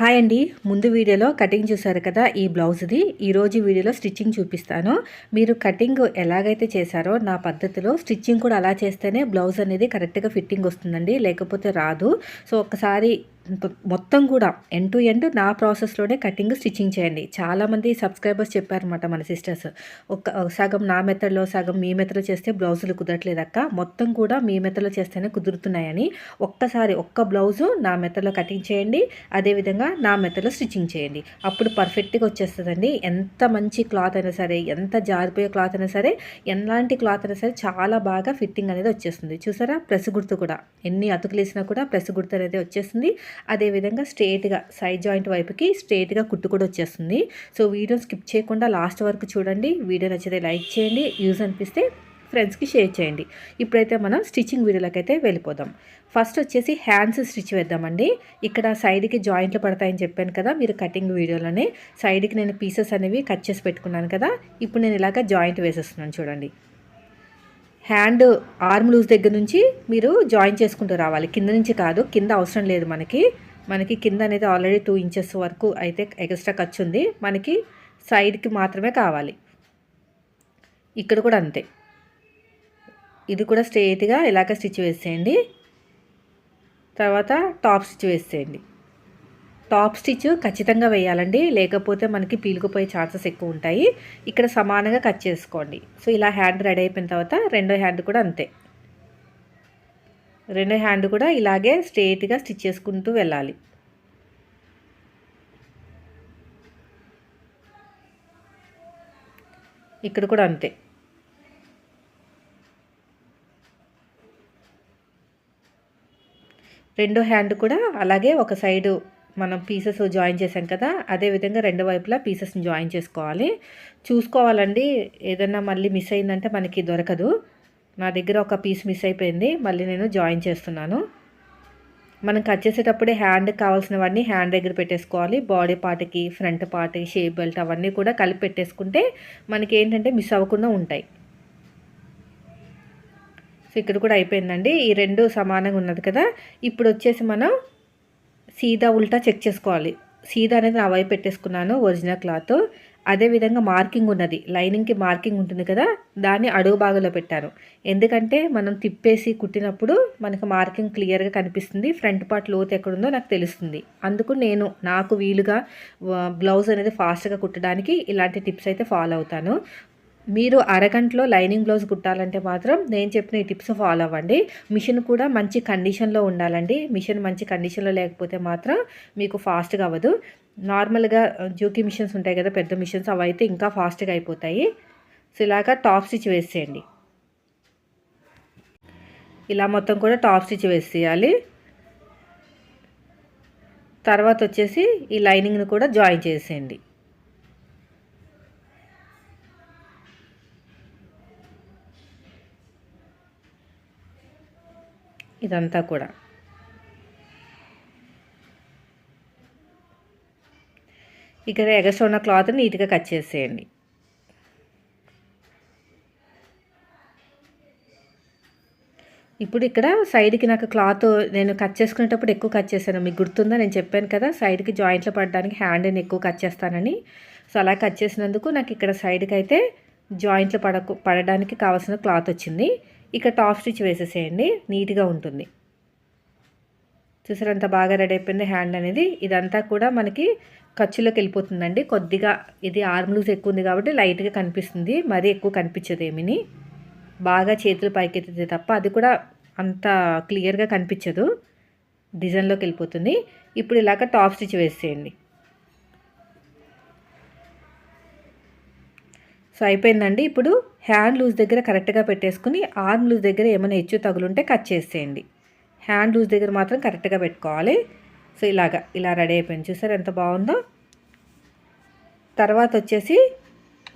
Hi అండి. ముందు వీడియోలో కటింగ్ చూసారు కదా ఈ బ్లౌజ్ది. ఈరోజు వీడియోలో స్టిచ్చింగ్ చూపిస్తాను. మీరు కటింగ్ ఎలాగైతే చేశారో నా పద్ధతిలో స్టిచ్చింగ్ కూడా అలా చేస్తేనే బ్లౌజ్ అనేది కరెక్ట్గా ఫిట్టింగ్ వస్తుందండి లేకపోతే రాదు. సో ఒకసారి మొత్తం కూడా ఎండ్ టు ఎండ్ నా ప్రాసెస్లోనే కటింగ్ స్టిచ్చింగ్ చేయండి. చాలామంది సబ్స్క్రైబర్స్ చెప్పారనమాట మన సిస్టర్స్ ఒక సగం నా మెథడ్లో సగం మీ మెథడ్లో చేస్తే బ్లౌజులు కుదరట్లేదక్క మొత్తం కూడా మీ మెథడ్లో చేస్తేనే కుదురుతున్నాయని ఒక్కసారి ఒక్క బ్లౌజు నా మెథడ్లో కటింగ్ చేయండి. అదేవిధంగా నా మెథడ్లో స్టిచ్చింగ్ చేయండి. అప్పుడు పర్ఫెక్ట్గా వచ్చేస్తుందండి. ఎంత మంచి క్లాత్ అయినా సరే ఎంత జారిపోయే క్లాత్ అయినా సరే ఎలాంటి క్లాత్ అయినా సరే చాలా బాగా ఫిట్టింగ్ అనేది వచ్చేస్తుంది. చూసారా? ప్రెస్ గుర్తు కూడా. ఎన్ని అతుకులు వేసినా కూడా ప్రెస్ గుర్తు అనేది వచ్చేస్తుంది. అదేవిధంగా స్ట్రేట్గా సైడ్ జాయింట్ వైపుకి స్ట్రేట్గా కుట్టు కూడా వచ్చేస్తుంది. సో వీడియో స్కిప్ చేయకుండా లాస్ట్ వరకు చూడండి. వీడియో నచ్చితే లైక్ చేయండి. యూజ్ అనిపిస్తే ఫ్రెండ్స్కి షేర్ చేయండి. ఇప్పుడైతే మనం స్టిచ్చింగ్ వీడియోలకైతే వెళ్ళిపోదాం. ఫస్ట్ వచ్చేసి హ్యాండ్స్ స్టిచ్ వేద్దామండి. ఇక్కడ సైడ్కి జాయింట్లు పడతాయని చెప్పాను కదా మీరు కటింగ్ వీడియోలోనే. సైడ్కి నేను పీసెస్ అనేవి కట్ చేసి పెట్టుకున్నాను కదా ఇప్పుడు నేను ఇలాగ జాయింట్ వేసేస్తున్నాను చూడండి. హ్యాండ్ ఆర్మ్ లూజ్ దగ్గర నుంచి మీరు జాయిన్ చేసుకుంటూ రావాలి. కింద నుంచి కాదు కింద అవసరం లేదు మనకి. మనకి కింద అనేది ఆల్రెడీ టూ ఇంచెస్ వరకు అయితే ఎక్స్ట్రా ఖర్చు ఉంది. మనకి సైడ్కి మాత్రమే కావాలి. ఇక్కడ కూడా అంతే. ఇది కూడా స్ట్రేట్గా ఇలాగ స్టిచ్ వేసేయండి. తర్వాత టాప్ స్టిచ్ వేసేయండి. టాప్ స్టిచ్ ఖచ్చితంగా వేయాలండి. లేకపోతే మనకి పీలుకుపోయే ఛాన్సెస్ ఎక్కువ ఉంటాయి. ఇక్కడ సమానంగా కట్ చేసుకోండి. సో ఇలా హ్యాండ్ రెడీ అయిపోయిన తర్వాత రెండో హ్యాండ్ కూడా అంతే. రెండో హ్యాండ్ కూడా ఇలాగే స్ట్రేట్గా స్టిచ్ చేసుకుంటూ వెళ్ళాలి. ఇక్కడ కూడా అంతే. రెండో హ్యాండ్ కూడా అలాగే ఒక సైడు మనం పీసెస్ జాయిన్ చేసాం కదా అదేవిధంగా రెండు వైపులా పీసెస్ని జాయిన్ చేసుకోవాలి. చూసుకోవాలండి ఏదన్నా మళ్ళీ మిస్ అయిందంటే మనకి దొరకదు. నా దగ్గర ఒక పీస్ మిస్ అయిపోయింది మళ్ళీ నేను జాయిన్ చేస్తున్నాను. మనం కట్ చేసేటప్పుడే హ్యాండ్కి కావాల్సినవన్నీ హ్యాండ్ దగ్గర పెట్టేసుకోవాలి. బాడీ పార్ట్కి ఫ్రంట్ పార్ట్కి షేప్ బెల్ట్ అవన్నీ కూడా కలిపి పెట్టేసుకుంటే మనకి ఏంటంటే మిస్ అవ్వకుండా ఉంటాయి. సో ఇక్కడ కూడా అయిపోయిందండి. ఈ రెండు సమానంగా ఉన్నది కదా. ఇప్పుడు వచ్చేసి మనం సీదా ఉల్టా చెక్ చేసుకోవాలి. సీదా అనేది నా వైపు పెట్టేసుకున్నాను ఒరిజినల్ క్లాత్. అదేవిధంగా మార్కింగ్ ఉన్నది. లైనింగ్కి మార్కింగ్ ఉంటుంది కదా దాన్ని అడుగు భాగంలో పెట్టాను. ఎందుకంటే మనం తిప్పేసి కుట్టినప్పుడు మనకు మార్కింగ్ క్లియర్గా కనిపిస్తుంది. ఫ్రంట్ పార్ట్ లోతు ఎక్కడుందో నాకు తెలుస్తుంది. అందుకు నేను నాకు వీలుగా బ్లౌజ్ అనేది ఫాస్ట్గా కుట్టడానికి ఇలాంటి టిప్స్ అయితే ఫాలో అవుతాను. మీరు అరగంటలో లైనింగ్ బ్లౌజ్ కుట్టాలంటే మాత్రం నేను చెప్పిన ఈ టిప్స్ ఫాలో అవ్వండి. మిషన్ కూడా మంచి కండిషన్లో ఉండాలండి. మిషన్ మంచి కండిషన్లో లేకపోతే మాత్రం మీకు ఫాస్ట్గా అవ్వదు. నార్మల్గా జూకీ మిషన్స్ ఉంటాయి కదా పెద్ద మిషన్స్ అవి అయితే ఇంకా ఫాస్ట్గా అయిపోతాయి. సో ఇలాగా టాప్ స్టిచ్ వేసేయండి. ఇలా మొత్తం కూడా టాప్ స్టిచ్ వేసేయాలి. తర్వాత వచ్చేసి ఈ లైనింగ్ని కూడా జాయిన్ చేసేయండి. ఇదంతా కూడా. ఇక్కడ ఎగస్ట్ ఉన్న క్లాత్ నీట్గా కట్ చేసేయండి. ఇప్పుడు ఇక్కడ సైడ్కి నాకు క్లాత్ నేను కట్ చేసుకునేటప్పుడు ఎక్కువ కట్ చేశాను. మీకు గుర్తుందా? నేను చెప్పాను కదా సైడ్కి జాయింట్లో పడడానికి హ్యాండ్ని ఎక్కువ కట్ చేస్తానని. సో అలా కట్ చేసినందుకు నాకు ఇక్కడ సైడ్కి అయితే జాయింట్లు పడకు పడడానికి కావాల్సిన క్లాత్ వచ్చింది. ఇక టాప్ స్టిచ్ వేసేసేయండి. నీట్గా ఉంటుంది. చూసారంత బాగా రెడీ అయిపోయింది హ్యాండ్ అనేది. ఇదంతా కూడా మనకి ఖర్చులోకి వెళ్ళిపోతుందండి. కొద్దిగా ఇది ఆర్మ్ లూజ్ ఎక్కువ ఉంది కాబట్టి లైట్గా కనిపిస్తుంది. మరీ ఎక్కువ కనిపించదు ఏమిని బాగా చేతులు పైకెత్తుంది తప్ప అది కూడా అంత క్లియర్గా కనిపించదు. డిజైన్లోకి వెళ్ళిపోతుంది. ఇప్పుడు ఇలాగ టాప్ స్టిచ్ వేసేయండి. సో అయిపోయిందండి. ఇప్పుడు హ్యాండ్ లూజ్ దగ్గర కరెక్ట్గా పెట్టేసుకుని ఆర్మ్ లూజ్ దగ్గర ఏమైనా హెచ్చు తగులుంటే కట్ చేసేయండి. హ్యాండ్ లూజ్ దగ్గర మాత్రం కరెక్ట్గా పెట్టుకోవాలి. సో ఇలాగా ఇలా రెడీ అయిపోయింది. చూసారు ఎంత బాగుందో? తర్వాత వచ్చేసి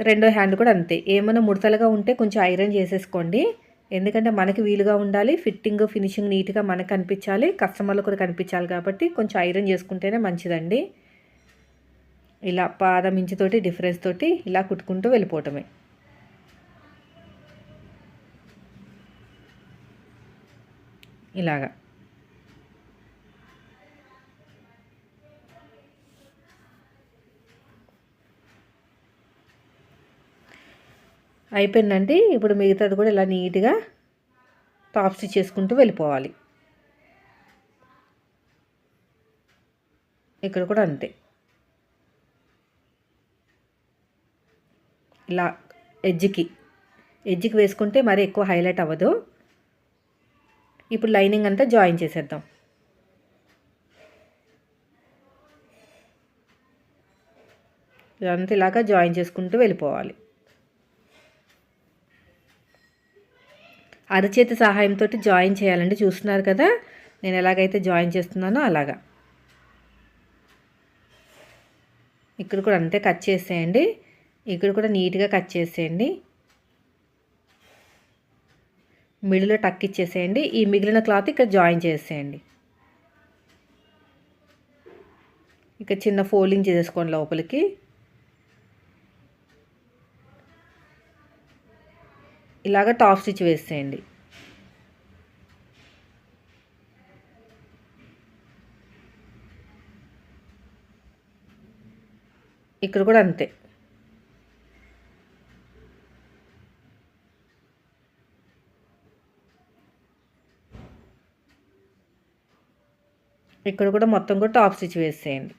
రెండో హ్యాండ్ కూడా అంతే. ఏమైనా ముడతలుగా ఉంటే కొంచెం ఐరన్ చేసేసుకోండి. ఎందుకంటే మనకి వీలుగా ఉండాలి. ఫిట్టింగ్ ఫినిషింగ్ నీట్గా మనకు కనిపించాలి. కస్టమర్లు కూడా కనిపించాలి కాబట్టి కొంచెం ఐరన్ చేసుకుంటేనే మంచిదండి. ఇలా పాదం ఇంచుతోటి డిఫరెన్స్ తోటి ఇలా కుట్టుకుంటూ వెళ్ళిపోవటమే. ఇలాగా. అయిపోయిందండి. ఇప్పుడు మిగతాది కూడా ఇలా నీట్గా టాప్ స్టిచ్ చేసుకుంటూ వెళ్ళిపోవాలి. ఇక్కడ కూడా అంతే. ఇలా ఎడ్జ్కి ఎడ్జ్కి వేసుకుంటే మరి ఎక్కువ హైలైట్ అవ్వదు. ఇప్పుడు లైనింగ్ అంతా జాయిన్ చేసేద్దాం. ఇదంతా ఇలాగా జాయిన్ చేసుకుంటూ వెళ్ళిపోవాలి. అరచేతి సహాయంతో జాయిన్ చేయాలండి. చూస్తున్నారు కదా నేను ఎలాగైతే జాయిన్ చేస్తున్నానో అలాగా. ఇక్కడ కూడా అంతే కట్ చేసేయండి. ఇక్కడ కూడా నీట్గా కట్ చేసేయండి. మిడిలో టక్ ఇచ్చేసేయండి. ఈ మిగిలిన క్లాత్ ఇక్కడ జాయిన్ చేసేయండి. ఇక్కడ చిన్న ఫోల్డింగ్ చేసేసుకోండి లోపలికి. ఇలాగ టాప్ స్టిచ్ వేసేయండి. ఇక్కడ కూడా అంతే. ఇక్కడ కూడా మొత్తం కూడా టాప్ స్టిచ్ వేసేయండి.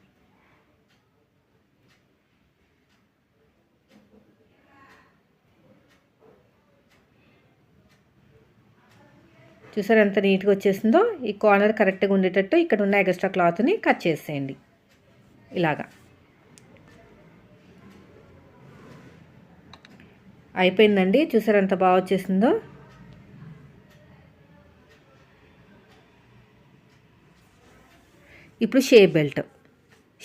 చూసారు ఎంత నీట్గా వచ్చేసిందో? ఈ కార్నర్ కరెక్ట్గా ఉండేటట్టు ఇక్కడ ఉన్న ఎక్స్ట్రా క్లాత్ని కట్ చేసేయండి. ఇలాగా. అయిపోయిందండి. చూసారు ఎంత బాగా వచ్చేసిందో? ఇప్పుడు షేప్ బెల్ట్.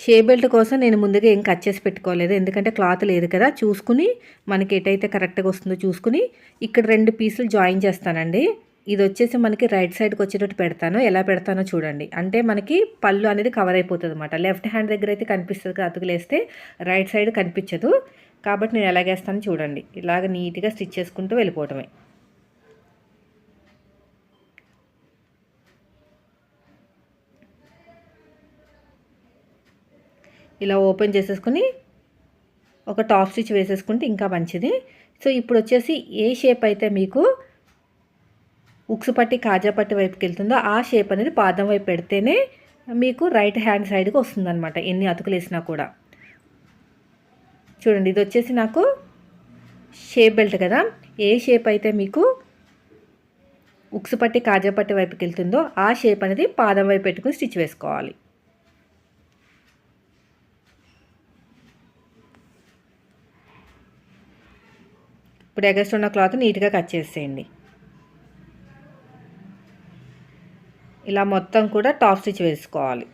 షేప్ బెల్ట్ కోసం నేను ముందుగా ఏం కట్ చేసి పెట్టుకోలేదు. ఎందుకంటే క్లాత్ లేదు కదా. చూసుకుని మనకి ఎటైతే కరెక్ట్గా వస్తుందో చూసుకుని ఇక్కడ రెండు పీసులు జాయిన్ చేస్తానండి. ఇది వచ్చేసి మనకి రైట్ సైడ్కి వచ్చేటట్టు పెడతాను. ఎలా పెడతానో చూడండి. అంటే మనకి పళ్ళు అనేది కవర్ అయిపోతుంది అనమాట లెఫ్ట్ హ్యాండ్ దగ్గర అయితే కనిపిస్తుంది అతుకులేస్తే రైట్ సైడ్ కనిపించదు. కాబట్టి నేను ఎలాగేస్తాను చూడండి. ఇలాగ నీట్గా స్టిచ్ చేసుకుంటూ వెళ్ళిపోవటమే. ఇలా ఓపెన్ చేసేసుకుని ఒక టాప్ స్టిచ్ వేసేసుకుంటే ఇంకా మంచిది. సో ఇప్పుడు వచ్చేసి ఏ షేప్ అయితే మీకు ఉక్సు పట్టి కాజా పట్టి వైపుకి వెళ్తుందో ఆ షేప్ అనేది పాదం వైపు పెడితేనే మీకు రైట్ హ్యాండ్ సైడ్కి వస్తుందన్నమాట ఎన్ని అతుకులు వేసినా కూడా. చూడండి ఇది వచ్చేసి నాకు షేప్ బెల్ట్ కదా. ఏ షేప్ అయితే మీకు ఉక్సు పట్టి కాజా పట్టి వైపుకి వెళ్తుందో ఆ షేప్ అనేది పాదం వైపు పెట్టుకుని స్టిచ్ వేసుకోవాలి. ఇప్పుడు ఎగస్ట్ ఉన్న క్లాత్ నీట్గా కట్ చేసేయండి. ఇలా మొత్తం కూడా టాప్ స్టిచ్ వేసుకోవాలి.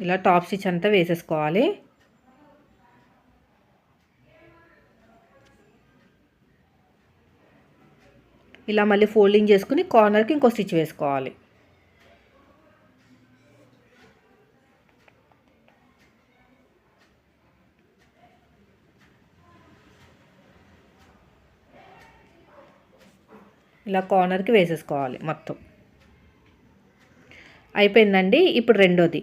ఇలా టాప్ స్టిచ్ అంతా వేసేసుకోవాలి. ఇలా మళ్ళీ ఫోల్డింగ్ చేసుకుని కార్నర్కి ఇంకో స్టిచ్ వేసుకోవాలి. ఇలా కార్నర్కి వేసేసుకోవాలి మొత్తం. అయిపోయిందండి. ఇప్పుడు రెండోది.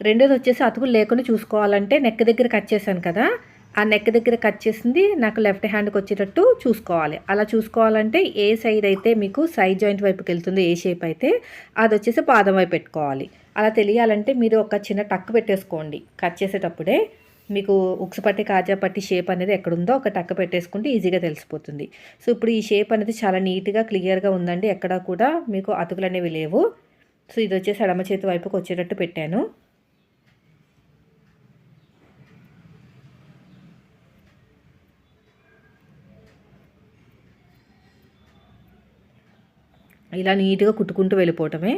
రెండోది వచ్చేసి అతుకులు లేకుండా చూసుకోవాలంటే నెక్ దగ్గర కట్ చేశాను కదా ఆ నెక్ దగ్గర కట్ చేసింది నాకు లెఫ్ట్ హ్యాండ్కి వచ్చేటట్టు చూసుకోవాలి. అలా చూసుకోవాలంటే ఏ సైడ్ అయితే మీకు సైడ్ జాయింట్ వైపుకి వెళ్తుందో ఏ షేప్ అయితే అది వచ్చేసి పాదం వైపు పెట్టుకోవాలి. అలా తెలియాలంటే మీరు ఒక చిన్న టక్ పెట్టేసుకోండి. కట్ చేసేటప్పుడే మీకు ఉక్సు పట్టి కాజా పట్టి షేప్ అనేది ఎక్కడుందో ఒక టక్క పెట్టేసుకుంటే ఈజీగా తెలిసిపోతుంది. సో ఇప్పుడు ఈ షేప్ అనేది చాలా నీట్గా క్లియర్గా ఉందండి. ఎక్కడా కూడా మీకు అతుకులు అనేవి లేవు. సో ఇది వచ్చేసి ఎడమ చేతి వైపుకి వచ్చేటట్టు పెట్టాను. ఇలా నీట్గా కుట్టుకుంటూ వెళ్ళిపోవటమే.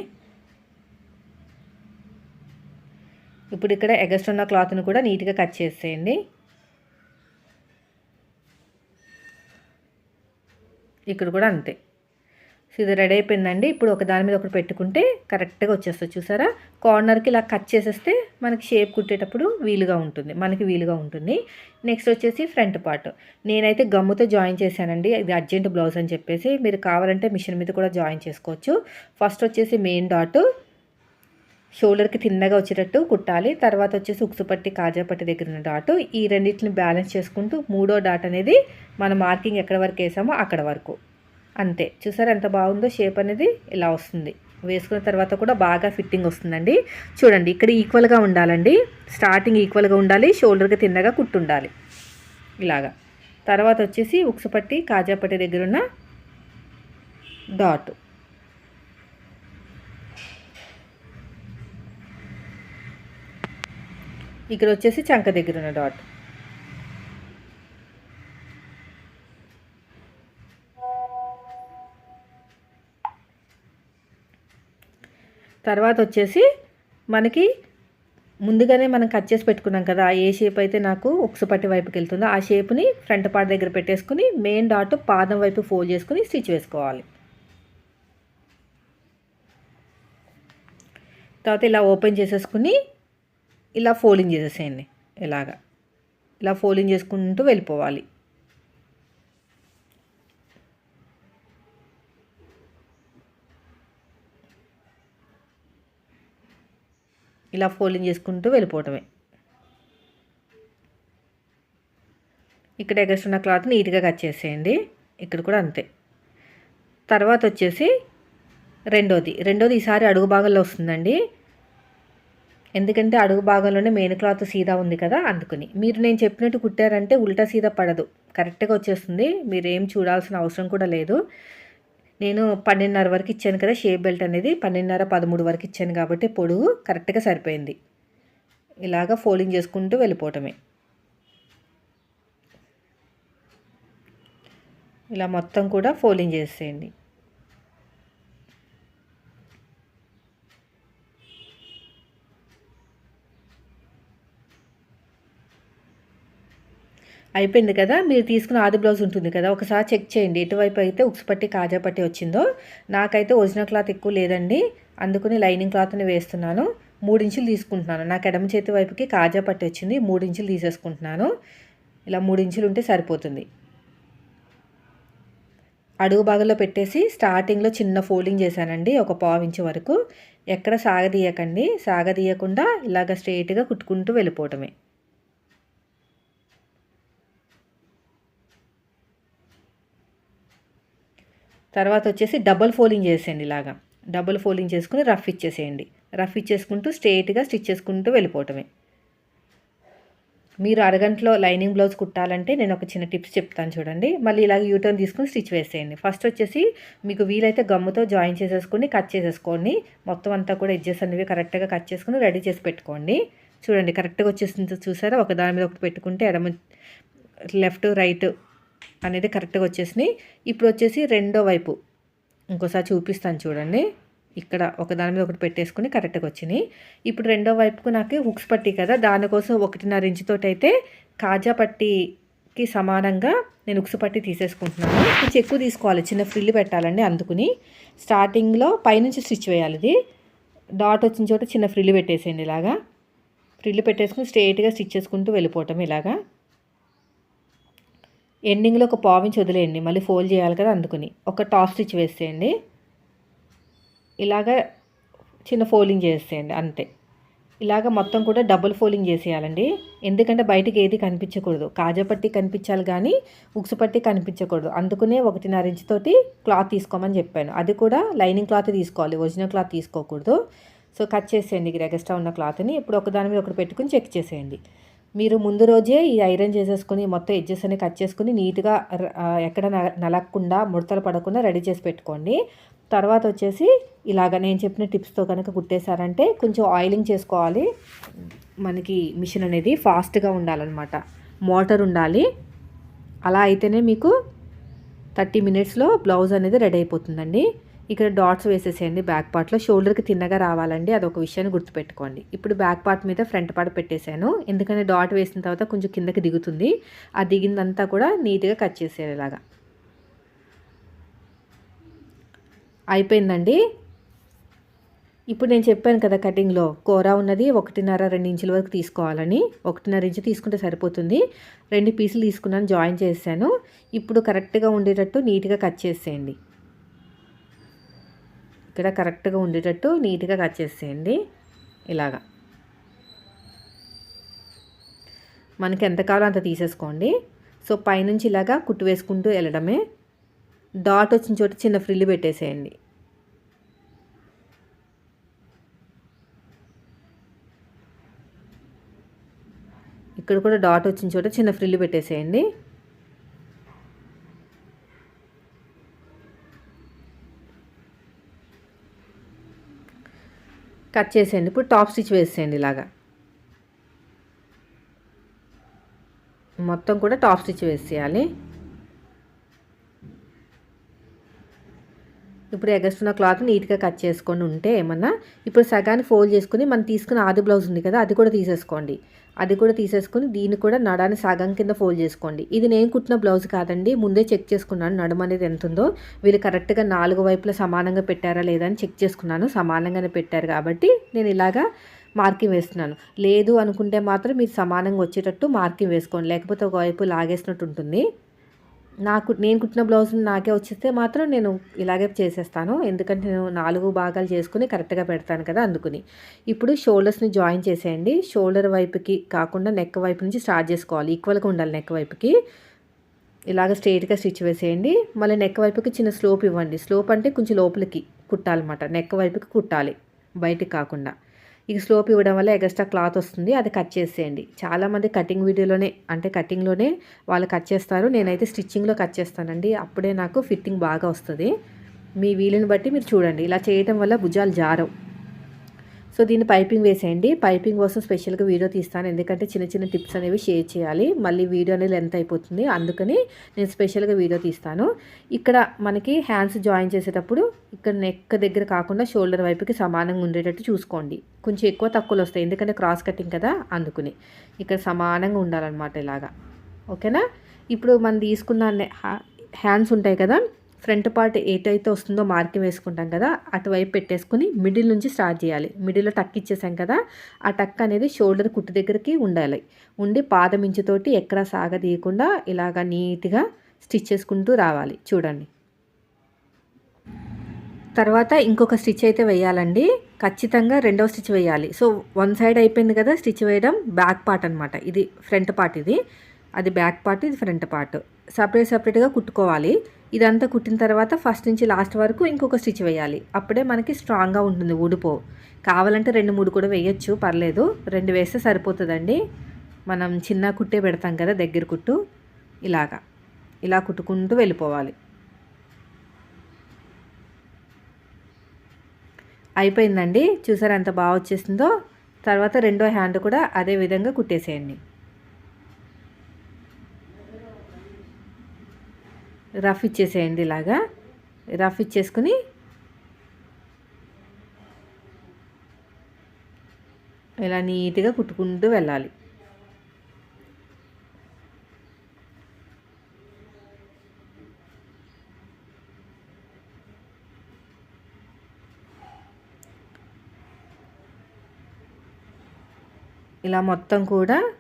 ఇప్పుడు ఇక్కడ ఎగస్ట్ ఉన్న క్లాత్ని కూడా నీట్గా కట్ చేసేయండి. ఇక్కడ కూడా అంతే. సో ఇది రెడీ అయిపోయిందండి. ఇప్పుడు ఒక దాని మీద ఒకటి పెట్టుకుంటే కరెక్ట్గా వచ్చేస్తుంది. చూసారా? కార్నర్కి ఇలా కట్ చేసేస్తే మనకి షేప్ కుట్టేటప్పుడు వీలుగా ఉంటుంది. మనకి వీలుగా ఉంటుంది. నెక్స్ట్ వచ్చేసి ఫ్రంట్ పార్ట్. నేనైతే గమ్ముతో జాయిన్ చేశానండి. ఇది అర్జెంట్ బ్లౌజ్ అని చెప్పేసి మీరు కావాలంటే మిషన్ మీద కూడా జాయిన్ చేసుకోవచ్చు. ఫస్ట్ వచ్చేసి మెయిన్ డాట్. షోల్డర్కి తిన్నగా వచ్చేటట్టు కుట్టాలి. తర్వాత వచ్చేసి ఉక్సు పట్టి కాజా పట్టి దగ్గర ఉన్న డాట్. ఈ రెండింటిని బ్యాలెన్స్ చేసుకుంటూ మూడో డాట్ అనేది మన మార్కింగ్ ఎక్కడ వరకు వేసామో అక్కడ వరకు. అంతే. చూసారు ఎంత బాగుందో? షేప్ అనేది ఇలా వస్తుంది. వేసుకున్న తర్వాత కూడా బాగా ఫిట్టింగ్ వస్తుందండి. చూడండి ఇక్కడ ఈక్వల్గా ఉండాలండి. స్టార్టింగ్ ఈక్వల్గా ఉండాలి షోల్డర్కి తిన్నగా కుట్టుండాలి. ఇలాగా. తర్వాత వచ్చేసి ఉక్సుపట్టి కాజాపట్టి దగ్గరున్న దగ్గర ఉన్న డాట్. ఇక్కడ వచ్చేసి చంక దగ్గర ఉన్న డాట్ తర్వాత వచ్చేసి మనకి ముందుగానే మనం కట్ చేసి పెట్టుకున్నాం కదా ఏ షేప్ అయితే నాకు ఉక్సుపట్టి వైపుకి వెళ్తుందో ఆ షేప్ని ఫ్రంట్ పార్ట్ దగ్గర పెట్టేసుకుని మెయిన్ డాట్ పాదం వైపు ఫోల్డ్ చేసుకుని స్టిచ్ వేసుకోవాలి. తర్వాత ఇలా ఓపెన్ చేసేసుకుని ఇలా ఫోలింగ్ చేసేసేయండి. ఇలాగా ఇలా ఫోలింగ్ చేసుకుంటూ వెళ్ళిపోవాలి. ఇలా ఫోల్డింగ్ చేసుకుంటూ వెళ్ళిపోవటమే. ఇక్కడ ఎగస్ట్ క్లాత్ నీట్గా కట్ చేసేయండి. ఇక్కడ కూడా అంతే. తర్వాత వచ్చేసి రెండోది. రెండోది ఈసారి అడుగు భాగంలో వస్తుందండి. ఎందుకంటే అడుగు భాగంలోనే మెయిన్ క్లాత్ సీదా ఉంది కదా అందుకుని. మీరు నేను చెప్పినట్టు కుట్టారంటే ఉల్టా సీదా పడదు. కరెక్ట్గా వచ్చేస్తుంది. మీరు ఏం చూడాల్సిన అవసరం కూడా లేదు. నేను పన్నెండున్నర వరకు ఇచ్చాను కదా షేప్ బెల్ట్ అనేది. పన్నెండున్నర పదమూడు వరకు ఇచ్చాను కాబట్టి పొడుగు కరెక్ట్గా సరిపోయింది. ఇలాగ ఫోల్డింగ్ చేసుకుంటూ వెళ్ళిపోవటమే. ఇలా మొత్తం కూడా ఫోల్డింగ్ చేసేయండి. అయిపోయింది కదా? మీరు తీసుకున్న ఆది బ్లౌజ్ ఉంటుంది కదా? ఒకసారి చెక్ చేయండి. ఎటువైపు అయితే ఉక్స్ పట్టి కాజా పట్టి వచ్చిందో నాకైతే ఒరిజినల్ క్లాత్ ఎక్కువ లేదండి. అందుకని లైనింగ్ క్లాత్ని వేస్తున్నాను. మూడు ఇంచులు తీసుకుంటున్నాను. నాకు ఎడమ చేతి వైపుకి కాజా పట్టి వచ్చింది. మూడు ఇంచులు తీసేసుకుంటున్నాను. ఇలా మూడు ఇంచులు ఉంటే సరిపోతుంది. అడుగు భాగంలో పెట్టేసి స్టార్టింగ్లో చిన్న ఫోల్డింగ్ చేశానండి. ఒక పావు ఇంచు వరకు. ఎక్కడ సాగదీయకండి. సాగదీయకుండా ఇలాగ స్ట్రెయిట్గా కుట్టుకుంటూ వెళ్ళిపోవటమే. తర్వాత వచ్చేసి డబల్ ఫోల్డింగ్ చేసేయండి ఇలాగా. డబుల్ ఫోల్డింగ్ చేసుకుని రఫ్ ఇచ్చేసేయండి. రఫ్ ఇచ్చేసుకుంటూ స్ట్రేట్గా స్టిచ్ చేసుకుంటూ వెళ్ళిపోవటమే. మీరు అరగంటలో లైనింగ్ బ్లౌజ్ కుట్టాలంటే నేను ఒక చిన్న టిప్స్ చెప్తాను చూడండి. మళ్ళీ ఇలాగ యూటర్న్ తీసుకుని స్టిచ్ వేసేయండి. ఫస్ట్ వచ్చేసి మీకు వీలైతే గమ్ముతో జాయిన్ చేసేసుకుని కట్ చేసేసుకోండి. మొత్తం అంతా కూడా ఎడ్జెస్ అనేవి కరెక్ట్గా కట్ చేసుకుని రెడీ చేసి పెట్టుకోండి. చూడండి కరెక్ట్గా వచ్చేసింది చూసారా? ఒక దాని మీద ఒకటి పెట్టుకుంటే ఎడమ లెఫ్ట్ రైట్ అనేది కరెక్ట్గా వచ్చేసినాయి. ఇప్పుడు వచ్చేసి రెండో వైపు. ఇంకోసారి చూపిస్తాను చూడండి. ఇక్కడ ఒక దాని మీద ఒకటి పెట్టేసుకుని కరెక్ట్గా వచ్చినాయి. ఇప్పుడు రెండో వైపుకు నాకు హుక్స్ పట్టి కదా దానికోసం ఒకటిన్నర ఇంచుతోటి అయితే కాజా పట్టికి సమానంగా నేను హుక్స్ పట్టి తీసేసుకుంటున్నాను. కొంచెం ఎక్కువ తీసుకోవాలి చిన్న ఫ్రిల్ పెట్టాలండి అందుకుని. స్టార్టింగ్లో పైనుంచి స్టిచ్ వేయాలి ఇది. డాట్ వచ్చిన చోట చిన్న ఫ్రిల్ పెట్టేసేయండి ఇలాగా. ఫ్రిల్ పెట్టేసుకుని స్ట్రైట్గా స్టిచ్ చేసుకుంటూ వెళ్ళిపోవటం ఇలాగా. ఎండింగ్లో ఒక పావించి వదిలేయండి మళ్ళీ ఫోల్డ్ చేయాలి కదా అందుకుని. ఒక టాప్ స్టిచ్ వేసేయండి. ఇలాగ చిన్న ఫోల్డింగ్ చేసేయండి అంతే. ఇలాగ మొత్తం కూడా డబుల్ ఫోల్డింగ్ చేసేయాలండి. ఎందుకంటే బయటకి ఏది కనిపించకూడదు. కాజపట్టి కనిపించాలి కానీ ఉక్సు పట్టి కనిపించకూడదు. అందుకునే ఒకటిన్నర ఇంచ్ తోటి క్లాత్ తీసుకోమని చెప్పాను. అది కూడా లైనింగ్ క్లాత్ తీసుకోవాలి ఒరిజినల్ క్లాత్ తీసుకోకూడదు. సో కట్ చేసేయండి ఎక్స్ట్రా ఉన్న క్లాత్ని. ఇప్పుడు ఒకదాని మీద ఒకటి పెట్టుకుని చెక్ చేసేయండి. మీరు ముందు రోజే ఈ ఐరన్ చేసేసుకుని మొత్తం ఎడ్జెస్ అనేవి కట్ చేసుకుని నీట్గా ఎక్కడ నలక్కుండా ముడతలు పడకుండా రెడీ చేసి పెట్టుకోండి. తర్వాత వచ్చేసి ఇలాగ నేను చెప్పిన టిప్స్తో కనుక కుట్టేశారంటే కొంచెం ఆయిలింగ్ చేసుకోవాలి. మనకి మిషన్ అనేది ఫాస్ట్గా ఉండాలన్నమాట. మోటార్ ఉండాలి. అలా అయితేనే మీకు థర్టీ మినిట్స్లో బ్లౌజ్ అనేది రెడీ అయిపోతుందండి. ఇక్కడ డాట్స్ వేసేసేయండి బ్యాక్ పార్ట్లో షోల్డర్కి తిన్నగా రావాలండి. అదొక విషయాన్ని గుర్తుపెట్టుకోండి. ఇప్పుడు బ్యాక్ పార్ట్ మీద ఫ్రంట్ పార్ట్ పెట్టేశాను. ఎందుకంటే డాట్ వేసిన తర్వాత కొంచెం కిందకి దిగుతుంది. ఆ దిగిందంతా కూడా నీట్గా కట్ చేసేలాగా అయిపోయిందండి. ఇప్పుడు నేను చెప్పాను కదా కటింగ్లో కూర ఉన్నది ఒకటిన్నర రెండు ఇంచుల వరకు తీసుకోవాలని. ఒకటిన్నర ఇంచు తీసుకుంటే సరిపోతుంది. రెండు పీసులు తీసుకున్నాను జాయిన్ చేశాను ఇప్పుడు కరెక్ట్గా ఉండేటట్టు నీట్గా కట్ చేసేయండి. ఇక్కడ కరెక్ట్గా ఉండేటట్టు నీట్గా కట్ చేసేయండి. ఇలాగా. మనకి ఎంత కావాలో అంత తీసేసుకోండి. సో పైనుంచి ఇలాగా కుట్టు వేసుకుంటూ వెళ్ళడమే. డాట్ వచ్చిన చోట చిన్న ఫ్రిల్లు పెట్టేసేయండి. ఇక్కడ కూడా డాట్ వచ్చిన చోట చిన్న ఫ్రిల్లు పెట్టేసేయండి. కట్ చేసేయండి. ఇప్పుడు టాప్ స్టిచ్ వేసేయండి ఇలాగా. మొత్తం కూడా టాప్ స్టిచ్ వేసేయాలి. ఇప్పుడు ఎగస్టున్న క్లాత్ నీట్గా కట్ చేసుకొని ఉంటే ఏమన్నా ఇప్పుడు సగాన్ని ఫోల్డ్ చేసుకుని మనం తీసుకున్న ఆది బ్లౌజ్ ఉంది కదా అది కూడా తీసేసుకోండి. అది కూడా తీసేసుకుని దీన్ని కూడా నడాన్ని సగం కింద ఫోల్డ్ చేసుకోండి. ఇది నేను కుట్టిన బ్లౌజ్ కాదండి ముందే చెక్ చేసుకున్నాను నడుము అనేది ఎంత ఉందో. వీళ్ళు కరెక్ట్గా నాలుగు వైపులా సమానంగా పెట్టారా లేదా అని చెక్ చేసుకున్నాను సమానంగానే పెట్టారు కాబట్టి నేను ఇలాగా మార్కింగ్ వేస్తున్నాను. లేదు అనుకుంటే మాత్రం మీరు సమానంగా వచ్చేటట్టు మార్కింగ్ వేసుకోండి లేకపోతే ఒకవైపు లాగేసినట్టు ఉంటుంది. నాకు నేను కుట్టిన బ్లౌజులు నాకే వచ్చేస్తే మాత్రం నేను ఇలాగే చేసేస్తాను. ఎందుకంటే నేను నాలుగు భాగాలు చేసుకుని కరెక్ట్గా పెడతాను కదా అందుకుని. ఇప్పుడు షోల్డర్స్ని జాయిన్ చేసేయండి. షోల్డర్ వైపుకి కాకుండా నెక్ వైపు నుంచి స్టార్ట్ చేసుకోవాలి. ఈక్వల్గా ఉండాలి నెక్ వైపుకి. ఇలాగ స్ట్రైట్గా స్టిచ్ వేసేయండి. మళ్ళీ నెక్ వైపుకి చిన్న స్లోప్ ఇవ్వండి. స్లోప్ అంటే కొంచెం లోపలికి కుట్టాలన్నమాట. నెక్ వైపుకి కుట్టాలి. బయటికి కాకుండా. ఇక స్లోప్ ఇవ్వడం వల్ల ఎగస్ట్రా క్లాత్ వస్తుంది అది కట్ చేసేయండి. చాలామంది కటింగ్ వీడియోలోనే అంటే కటింగ్లోనే వాళ్ళు కట్ చేస్తారు. నేనైతే స్టిచ్చింగ్లో కట్ చేస్తానండి. అప్పుడే నాకు ఫిట్టింగ్ బాగా వస్తుంది. మీ వీలుని బట్టి మీరు చూడండి. ఇలా చేయటం వల్ల భుజాలు జారవు. సో దీన్ని పైపింగ్ వేసేయండి. పైపింగ్ కోసం స్పెషల్గా వీడియో తీస్తాను. ఎందుకంటే చిన్న చిన్న టిప్స్ అనేవి షేర్ చేయాలి. మళ్ళీ వీడియో అనేది లెంత్ అయిపోతుంది. అందుకని నేను స్పెషల్గా వీడియో తీస్తాను. ఇక్కడ మనకి హ్యాండ్స్ జాయిన్ చేసేటప్పుడు ఇక్కడ నెక్ దగ్గర కాకుండా షోల్డర్ వైపుకి సమానంగా ఉండేటట్టు చూసుకోండి. కొంచెం ఎక్కువ తక్కువలు వస్తాయి. ఎందుకంటే క్రాస్ కటింగ్ కదా అందుకుని. ఇక్కడ సమానంగా ఉండాలన్నమాట ఇలాగా. ఓకేనా? ఇప్పుడు మనం తీసుకున్న హ్యాండ్స్ ఉంటాయి కదా? ఫ్రంట్ పార్ట్ ఏటైతే వస్తుందో మార్కింగ్ వేసుకుంటాం కదా అటువైపు పెట్టేసుకుని మిడిల్ నుంచి స్టార్ట్ చేయాలి. మిడిల్లో టక్ ఇచ్చేసాం కదా ఆ టక్ అనేది షోల్డర్ కుట్టు దగ్గరికి ఉండాలి. ఉండి పాదం ఇంచుతోటి ఎక్కడ సాగదీయకుండా ఇలాగ నీట్గా స్టిచ్ చేసుకుంటూ రావాలి. చూడండి. తర్వాత ఇంకొక స్టిచ్ అయితే వేయాలండి. ఖచ్చితంగా రెండవ స్టిచ్ వేయాలి. సో వన్ సైడ్ అయిపోయింది కదా స్టిచ్ వేయడం బ్యాక్ పార్ట్ అనమాట ఇది ఫ్రంట్ పార్ట్ ఇది. అది బ్యాక్ పార్ట్ ఇది ఫ్రంట్ పార్ట్. సపరేట్ సపరేట్గా కుట్టుకోవాలి. ఇదంతా కుట్టిన తర్వాత ఫస్ట్ నుంచి లాస్ట్ వరకు ఇంకొక స్టిచ్ వేయాలి. అప్పుడే మనకి స్ట్రాంగ్గా ఉంటుంది ఊడిపో. కావాలంటే రెండు మూడు కూడా వేయచ్చు పర్లేదు. రెండు వేస్తే సరిపోతుందండి. మనం చిన్న కుట్టే పెడతాం కదా దగ్గర కుట్టు. ఇలాగా. ఇలా కుట్టుకుంటూ వెళ్ళిపోవాలి. అయిపోయిందండి. చూసారు ఎంత బాగా వచ్చేసిందో? తర్వాత రెండో హ్యాండ్ కూడా అదే విధంగా కుట్టేసేయండి. రఫ్ ఇచ్చేసేయండి ఇలాగా. రఫ్ ఇచ్చేసుకుని ఇలా నీట్గా కుట్టుకుంటూ వెళ్ళాలి. ఇలా మొత్తం కూడా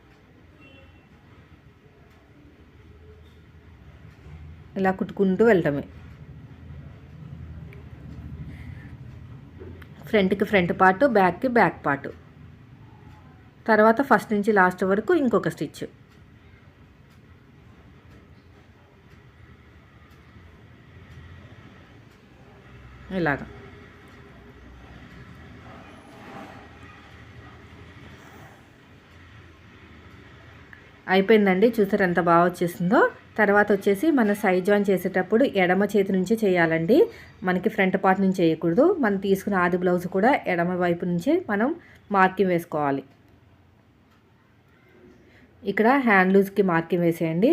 ఇలా కుట్టుకుంటూ వెళ్ళటమే. ఫ్రంట్కి ఫ్రంట్ పార్ట్ బ్యాక్కి బ్యాక్ పార్ట్. తర్వాత ఫస్ట్ నుంచి లాస్ట్ వరకు ఇంకొక స్టిచ్. ఇలాగా. అయిపోయిందండి. చూసారు ఎంత బాగా వచ్చేసిందో? తర్వాత వచ్చేసి మన సైడ్ జాయిన్ చేసేటప్పుడు ఎడమ చేతి నుంచి చేయాలండి. మనకి ఫ్రంట్ పార్ట్ నుంచి చేయకూడదు. మనం తీసుకున్న ఆది బ్లౌజ్ కూడా ఎడమ వైపు నుంచే మనం మార్కింగ్ వేసుకోవాలి. ఇక్కడ హ్యాండ్ లూజ్కి మార్కింగ్ వేసేయండి.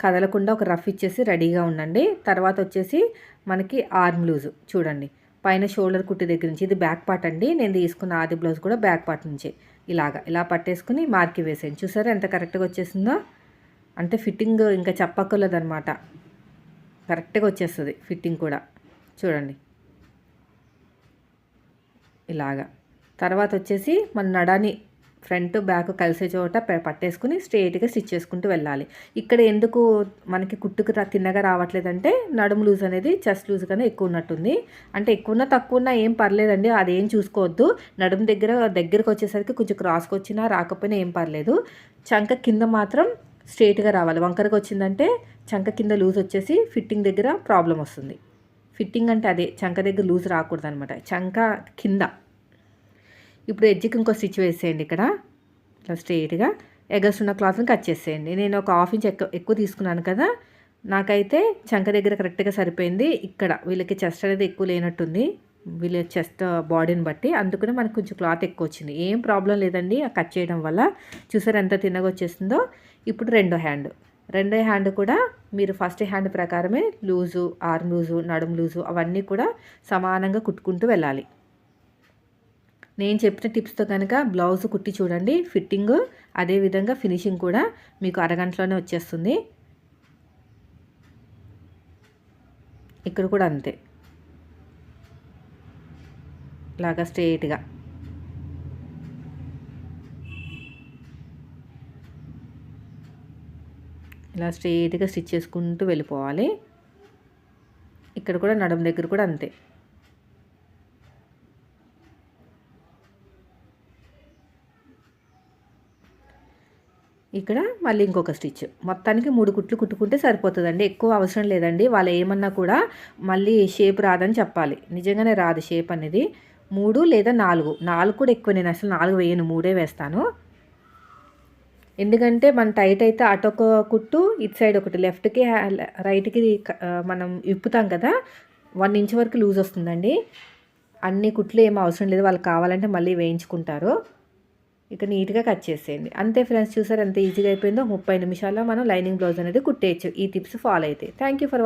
కదలకుండా ఒక రఫ్ ఇచ్చేసి రెడీగా ఉండండి. తర్వాత వచ్చేసి మనకి ఆర్మ్ లూజ్ చూడండి. పైన షోల్డర్ కుట్టి దగ్గర నుంచి ఇది బ్యాక్ పార్ట్ అండి. నేను తీసుకున్న ఆది బ్లౌజ్ కూడా బ్యాక్ పార్ట్ నుంచి ఇలాగా ఇలా పట్టేసుకుని మార్కి వేసేయండి. చూసారా ఎంత కరెక్ట్గా వచ్చేసిందో? అంటే ఫిట్టింగ్ ఇంకా చెప్పక్కర్లేదు అనమాట కరెక్ట్గా వచ్చేస్తుంది ఫిట్టింగ్ కూడా. చూడండి. ఇలాగా. తర్వాత వచ్చేసి మన నడాని ఫ్రంట్ బ్యాక్ కలిసే చోట పట్టేసుకుని స్ట్రేట్గా స్టిచ్ చేసుకుంటూ వెళ్ళాలి. ఇక్కడ ఎందుకు మనకి కుట్టుకు రా- తిన్నగా రావట్లేదంటే నడుము లూజ్ అనేది చెస్ట్ లూజ్ కన్నా ఎక్కువ ఉన్నట్టుంది. అంటే ఎక్కువ ఉన్నా తక్కువ ఉన్నా ఏం పర్లేదండి అదేం చూసుకోవద్దు. నడుము దగ్గర దగ్గరకు వచ్చేసరికి కొంచెం క్రాస్కి వచ్చినా రాకపోయినా ఏం పర్లేదు. చంక కింద మాత్రం స్ట్రేట్గా రావాలి. వంకరగా వచ్చిందంటే చంక కింద లూజ్ వచ్చేసి ఫిట్టింగ్ దగ్గర ప్రాబ్లం వస్తుంది. ఫిట్టింగ్ అంటే అదే చంక దగ్గర లూజ్ రాకూడదు అనమాట చంక కింద. ఇప్పుడు ఎడ్జ్కి ఇంకో స్టిచ్ వేసేయండి ఇక్కడ. ఇట్లా స్ట్రేట్గా. ఎగర్స్ ఉన్న క్లాత్ని కట్ చేసేయండి. నేను ఒక హాఫ్ ఇంచ్ ఎక్కువ ఎక్కువ తీసుకున్నాను కదా. నాకైతే చంక దగ్గర కరెక్ట్గా సరిపోయింది. ఇక్కడ వీళ్ళకి చెస్ట్ అనేది ఎక్కువ లేనట్టుంది. వీళ్ళ చెస్ట్ బాడీని బట్టి అందుకనే మనకు కొంచెం క్లాత్ ఎక్కువ వచ్చింది. ఏం ప్రాబ్లం లేదండి. ఆ కట్ చేయడం వల్ల చూసారు ఎంత తిన్నగా ఇప్పుడు రెండో హ్యాండ్. రెండో హ్యాండ్ కూడా మీరు ఫస్ట్ హ్యాండ్ ప్రకారమే లూజు ఆర్మ్ లూజు నడుము లూజు అవన్నీ కూడా సమానంగా కుట్టుకుంటూ వెళ్ళాలి. నేను చెప్పిన టిప్స్తో కనుక బ్లౌజ్ కుట్టి చూడండి. ఫిట్టింగ్ అదేవిధంగా ఫినిషింగ్ కూడా మీకు అరగంటలోనే వచ్చేస్తుంది. ఇక్కడ కూడా అంతే. లాగా స్ట్రేట్గా ఇలా స్ట్రేట్గా స్టిచ్ చేసుకుంటూ వెళ్ళిపోవాలి. ఇక్కడ కూడా నడుము దగ్గర కూడా అంతే. ఇక్కడ మళ్ళీ ఇంకొక స్టిచ్. మొత్తానికి మూడు కుట్లు కుట్టుకుంటే సరిపోతుందండి. ఎక్కువ అవసరం లేదండి. వాళ్ళు ఏమన్నా కూడా మళ్ళీ షేప్ రాదని చెప్పాలి. నిజంగానే రాదు షేప్ అనేది. మూడు లేదా నాలుగు. నాలుగు కూడా ఎక్కువ నేను అసలు నాలుగు వేయను మూడే వేస్తాను. ఎందుకంటే మన టైట్ అయితే అటొక కుట్టు ఇటు సైడ్ ఒకటి. లెఫ్ట్కి రైట్కి మనం ఇప్పుతాం కదా వన్ ఇంచ్ వరకు లూజ్ వస్తుందండి. అన్ని కుట్లు ఏం అవసరం లేదు వాళ్ళకి కావాలంటే మళ్ళీ వేయించుకుంటారు. ఇక నీట్గా కట్ చేసేయండి. అంతే ఫ్రెండ్స్ చూసారు ఎంత ఈజీగా అయిపోయిందో. ముప్పై నిమిషాల్లో మనం లైనింగ్ బ్లౌజ్ అనేది కుట్టేయచ్చు. ఈ టిప్స్ ఫాలో అయితే. Thank you for